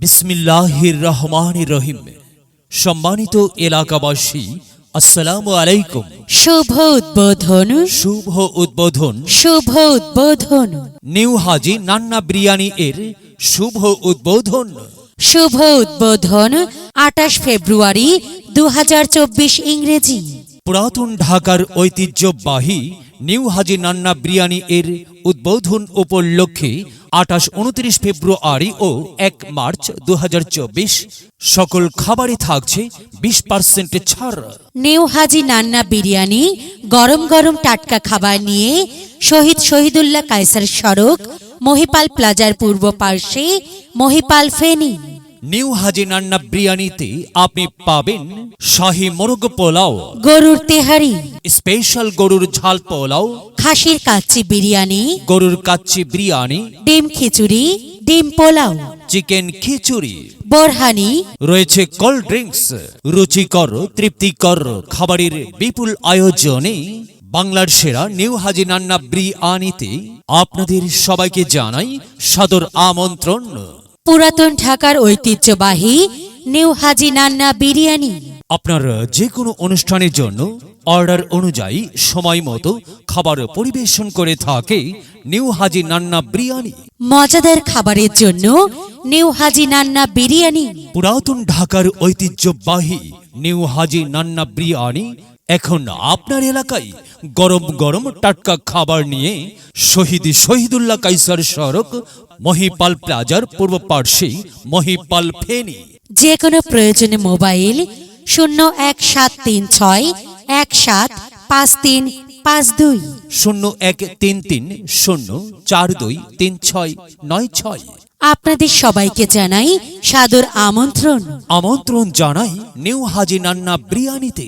বিসমিল্লাহির রহমান রহিম। সম্মানিত এলাকাবাসী আসসালামু আলাইকুম। শুভ উদ্বোধন। শুভ উদ্বোধন। শুভ উদ্বোধন। নিউ হাজি নান্না বিরিয়ানি এর শুভ উদ্বোধন। শুভ উদ্বোধন আঠাশ ফেব্রুয়ারি দু হাজার চব্বিশ ইংরেজি। পুরাতন ঢাকার ঐতিহ্যবাহী নিউ হাজি নান্না বিরিয়ানি এর উদ্বোধন উপলক্ষে আঠাশ উনত্রিশ ফেব্রুয়ারি ও এক মার্চ দু হাজার চব্বিশ। সকল খাবারে থাকছে বিশ পার্সেন্ট ছাড়। নিউ হাজি নান্না বিরিয়ানি গরম গরম টাটকা খাবার নিয়ে শহীদ শহীদুল্লাহ কায়সার সড়ক মহিপাল প্লাজার পূর্ব পার্শ্বে মহিপাল ফেনী। নিউ হাজি নান্না বিরিয়ানিতে আপনি পাবেন শাহী মোরগ পোলাও। গরুর তেহারি। স্পেশাল গরুর ঝাল পোলাও খাসির কাচ্চি বিরিয়ানি গরুর কাচ্চি বিরিয়ানি ডিম খিচুড়ি ডিম পোলাও চিকেন খিচুড়ি। বরহানি রয়েছে কোল্ড ড্রিঙ্কস রুচিকর তৃপ্তিকর খাবারের বিপুল আয়োজনে বাংলার সেরা নিউ হাজি নান্না বিরিয়ানিতে আপনাদের সবাইকে জানাই সাদর আমন্ত্রণ। পুরাতন ঢাকার ঐতিহ্যবাহী নিউ হাজি নান্না বিরিয়ানি। আপনার যে কোনো অনুষ্ঠানের জন্য অর্ডার অনুযায়ী সময় মতো খাবার পরিবেশন করে থাকে নিউ হাজি নান্না বিরিয়ানি। মজাদার খাবারের জন্য নিউ হাজি নান্না বিরিয়ানি। পুরাতন ঢাকার ঐতিহ্যবাহী নিউ হাজি নান্না বিরিয়ানি এখন আপনার এলাকায় গরম গরম টাটকা খাবার নিয়ে শহীদ শহীদুল্লাহ কাইসার সড়ক মহিপাল প্লাজার পূর্ব পার্শ্বে মহিপাল ফেনী। যে কোনো প্রয়োজনে মোবাইল শূন্য এক সাত তিন ছয় এক সাত পাঁচ তিন পাঁচ দুই। শূন্য এক তিন তিন শূন্য চার দুই তিন ছয় নয় ছয়। আপনাদের সবাইকে জানাই সাদর আমন্ত্রণ। আমন্ত্রণ জানাই নিউ হাজি নান্না বিরিয়ানিতে।